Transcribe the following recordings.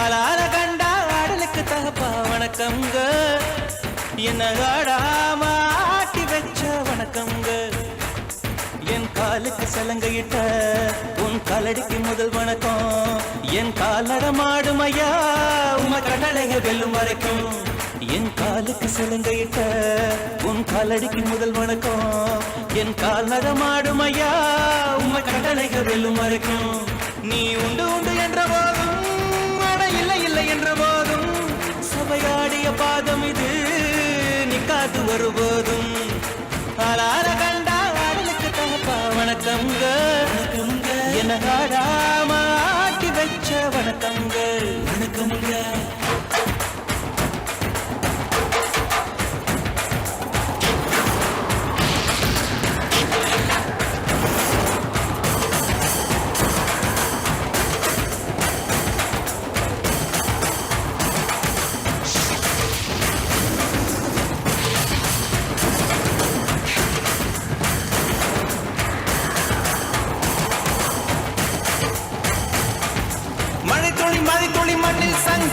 ஆளால கண்டா ஆடலுக்கு தகப்பா வணக்கம்ங்க. என்ன ஆடாம ஆட்டி வச்ச வணக்கம்ங்க. என் காலுக்கு சலங்கையிட்ட உன் காலடிக்கு முதல் வணக்கம். என் காலடமாடும் ஐயா உம கடலைக வெல்லும் வரைக்கும். என் காலுக்கு சலங்கையிட்ட உன் காலடிக்கு முதல் வணக்கம். என் கால் நடமாடும் ஐயா உம கடலைக வெல்லும் வரைக்கும். நீ உண்டு உண்டு என்ற போதும் என்ற போதும் சபையாடிய பாதம் இது. நிக்காது ஒருபோதும் ஆளார கண்டா ஆடலுக்கு தகப்பா வணக்கம்ங்க என்ன ஆடாம ஆட்டி வச்ச வணக்கங்க வணக்கம்ங்க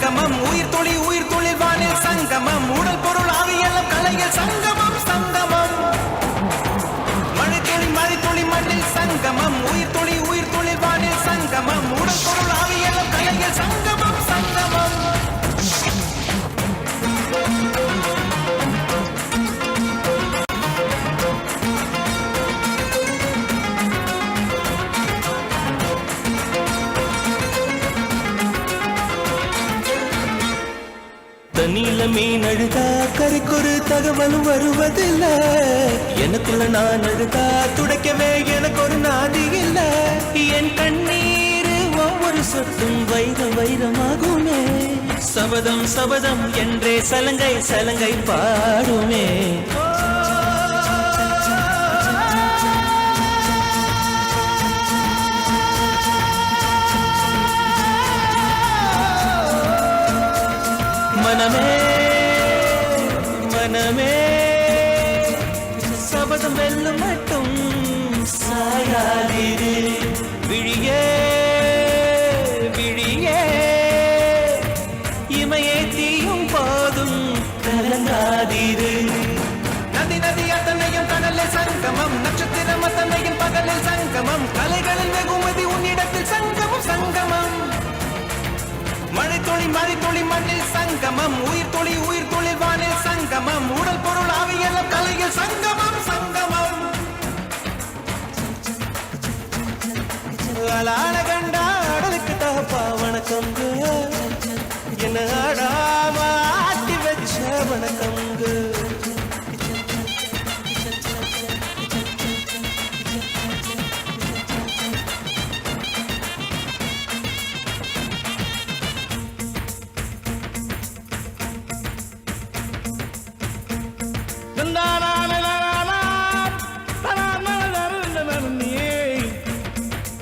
சங்கமம் உயிர் தொழில் உயிர் தொழில் வானில் சங்கமம். உடல் பொருள் ஆவியெல்லாம் கலைகள் சங்கமம். தண்ணியில மீன் அழுதா தகவலும் வருவதில்ல. எனக்குள்ள நான் அழுதா துடைக்கவே எனக்கு ஒரு நாதி இல்ல. என் கண்ணீர் ஒவ்வொரு சொட்டும் வைர வைரமாகுமே. சபதம் சபதம் என்றே சலங்கை சலங்கை பாடுமே. மனமே மனமே. சபதம் வெல்லும் மட்டும் சாயாதிரு விழியே விழியே. இமையே தீயும் போதும் கலங்காதிரு நதி நதி அத்தனையும் கடலில் சங்கமம். நட்சத்திரம் அத்தனையும் பகலில் சங்கமம். கலைகளின் வெகுமதி உன்னிடத்தில் சங்கம். மழை துளி மழை துளி மண்ணில் சங்கமம். உயிர் துளி உயிர் துளி வானில் சங்கமம். உடல் பொருள் ஆவியெல்லாம் கலையில் சங்கமம் சங்கமம். அலால கண்டா அடலுக்கு தகப்பா வணக்கம் என்ன ஆடாம ஆட்டி வச்ச வணக்கம்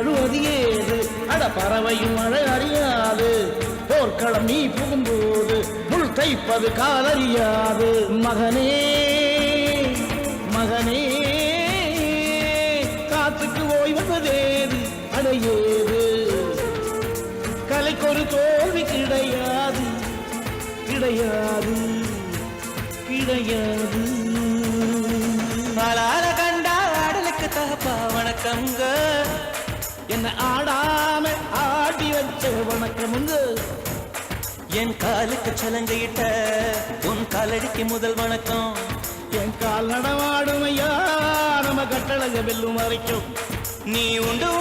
அழுவது ஏது அட பறவையும் அழ அறியாது போர்க்களம் நீ புகும்போது முள் தைப்பது காலறியாது. மகனே மகனே காத்துக்கு ஓய்வதேது அடையேது கலைக்கொரு தோல்வி கிடையாது. கிடையாது. கிடையாது. மற்ற முன்பு. என் காலுக்கு சலங்கையிட்ட உன் காலடிக்கு முதல் வணக்கம். என் கால் நடமாடும் ஐயா நம்ம கட்டழக வெல்லும் வரைக்கும். நீ உண்டு